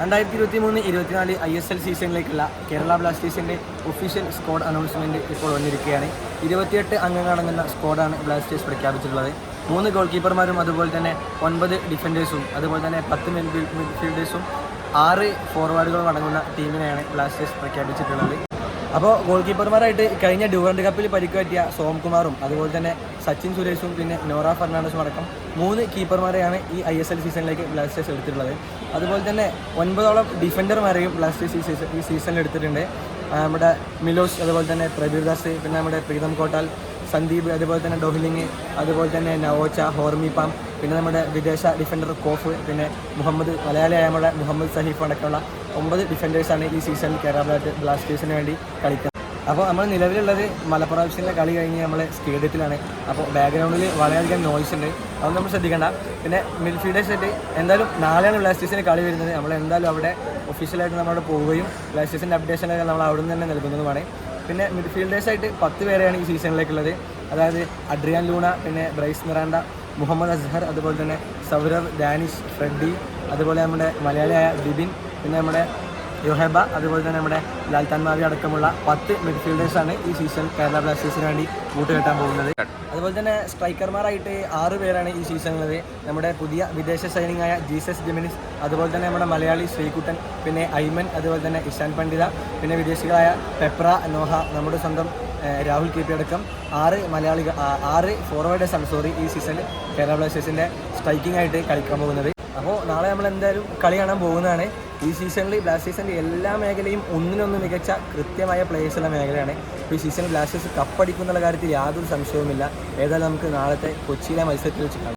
രണ്ടായിരത്തി ഇരുപത്തി മൂന്ന് ഇരുപത്തിനാല് ഐ എസ് എൽ സീസണിലേക്കുള്ള കേരള ബ്ലാസ്റ്റേഴ്സിന്റെ ഒഫീഷ്യൽ സ്ക്വാഡ് അനൗൺസ്മെന്റ് ഇപ്പോൾ വന്നിരിക്കുകയാണ്. ഇരുപത്തിയെട്ട് അംഗങ്ങളടങ്ങുന്ന സ്ക്വാഡാണ് ബ്ലാസ്റ്റേഴ്സ് പ്രഖ്യാപിച്ചിട്ടുള്ളത്. മൂന്ന് ഗോൾ കീപ്പർമാരും അതുപോലെ തന്നെ ഒൻപത് ഡിഫൻഡേഴ്സും അതുപോലെ തന്നെ പത്ത് മിഡ് മിഡ്ഫീൽഡേഴ്സും ആറ് ഫോർവേഡുകളും അടങ്ങുന്ന ടീമിനെയാണ് ബ്ലാസ്റ്റേഴ്സ് പ്രഖ്യാപിച്ചിട്ടുള്ളത്. അപ്പോൾ ഗോൾ കീപ്പർമാരായിട്ട് കഴിഞ്ഞ ഡ്യൂറൻഡ് കപ്പിൽ പരിക്ക് പറ്റിയ സോംകുമാറും അതുപോലെ തന്നെ സച്ചിൻ സുരേഷും പിന്നെ നോറ ഫെർണാണ്ടസും അടക്കം മൂന്ന് കീപ്പർമാരെയാണ് ഈ ഐ എസ് എൽ സീസണിലേക്ക് ബ്ലാസ്റ്റേഴ്സ് എടുത്തിട്ടുള്ളത്. അതുപോലെ തന്നെ ഒൻപതോളം ഡിഫൻഡർമാരെയും ബ്ലാസ്റ്റേഴ്സ് ഈ സീസണിൽ എടുത്തിട്ടുണ്ട്. നമ്മുടെ മിലോസ് അതുപോലെ തന്നെ പ്രബീർ ദാസ് പിന്നെ നമ്മുടെ പ്രീതം കോട്ടാൽ സന്ദീപ് അതുപോലെ തന്നെ ഡോഹിലിംഗ് അതുപോലെ തന്നെ നവോച്ച ഹോർമിപാം പിന്നെ നമ്മുടെ വിദേശ ഡിഫൻഡർ കോഫ് പിന്നെ മുഹമ്മദ് മലയാളിയായ നമ്മുടെ മുഹമ്മദ് സഹീഫ് അടക്കമുള്ള ഒമ്പത് ഡിഫൻഡേഴ്സാണ് ഈ സീസൺ കേരള ബ്ലാ- ബ്ലാസ്റ്റേഴ്സിന് വേണ്ടി കളിക്കുന്നത്. അപ്പോൾ നമ്മൾ നിലവിലുള്ളത് മലപ്പുറം എഫ്സിന്റെ കളി കഴിഞ്ഞ് നമ്മൾ സ്റ്റേഡിയത്തിലാണ്. അപ്പോൾ ബാക്ക്ഗ്രൗണ്ടിൽ വളരെയധികം നോയ്സ് ഉണ്ട്. അതൊന്നും നമ്മൾ ശ്രദ്ധിക്കേണ്ട. പിന്നെ മിഡ്ഫീൽഡേഴ്സ് ആയിട്ട് എന്തായാലും നാളെയാണ് ബ്ലാസ്റ്റേഴ്സിന് കളി വരുന്നത്. നമ്മൾ എന്തായാലും അവിടെ ഒഫീഷ്യലായിട്ട് നമ്മളവിടെ പോവുകയും ബ്ലാസ്റ്റേഴ്സിന്റെ അപ്ഡേഷനൊക്കെ നമ്മൾ അവിടെ നിന്ന് തന്നെ നൽകുന്നതുമാണ്. പിന്നെ മിഡ്ഫീൽഡേഴ്സ് ആയിട്ട് പത്ത് പേരെയാണ് ഈ സീസണിലേക്കുള്ളത് അതായത് അഡ്രിയാൻ ലൂണ പിന്നെ ബ്രൈസ് മിറാണ്ട മുഹമ്മദ് അസ്ഹർ അതുപോലെ തന്നെ സൗരവ് ഡാനിഷ് ഫ്രെഡി അതുപോലെ നമ്മുടെ മലയാളിയായ ബിബിൻ പിന്നെ നമ്മുടെ യുഹേബ അതുപോലെ തന്നെ നമ്മുടെ ലാൽത്താൻ മാവി അടക്കമുള്ള പത്ത് മിഡ്ഫീൽഡേഴ്സാണ് ഈ സീസൺ കേരള ബ്ലാസ്റ്റേഴ്സിന് വേണ്ടി കൂട്ടുകെട്ടാൻ പോകുന്നത്. അതുപോലെ തന്നെ സ്ട്രൈക്കർമാരായിട്ട് ആറ് പേരാണ് ഈ സീസണിലുള്ളത് നമ്മുടെ പുതിയ വിദേശ സൈനിങ് ആയ ജീസസ് ജെമിനിസ് അതുപോലെ തന്നെ നമ്മുടെ മലയാളി ശ്രീകുട്ടൻ പിന്നെ ഐമൻ അതുപോലെ തന്നെ ഇഷാൻ പണ്ഡിത പിന്നെ വിദേശികളായ പെപ്ര നോഹ നമ്മുടെ സ്വന്തം രാഹുൽ കെ പി അടക്കം ആറ് മലയാളികൾ ആ- ആറ് ഫോർവേഡേഴ്സാണ് സോറി ഈ സീസണിൽ കേരള ബ്ലാസ്റ്റേഴ്സിന്റെ സ്ട്രൈക്കിംഗ് ആയിട്ട് കളിക്കാൻ പോകുന്നത്. അപ്പോൾ നാളെ നമ്മൾ എന്തായാലും കളി കാണാൻ പോകുന്നതാണ്. ഈ സീസണിൽ ബ്ലാസ്റ്റേഴ്സിന്റെ എല്ലാ മേഖലയും ഒന്നിനൊന്ന് മികച്ച കൃത്യമായ പ്ലേയേഴ്സുള്ള മേഖലയാണ്. ഇപ്പോൾ ഈ സീസണിൽ ബ്ലാസ്റ്റേഴ്സ് കപ്പടിക്കുന്നുള്ള കാര്യത്തിൽ യാതൊരു സംശയവുമില്ല. ഏതായാലും നമുക്ക് നാളത്തെ കൊച്ചിയിലെ മത്സരത്തിൽ വെച്ച് കാണാം.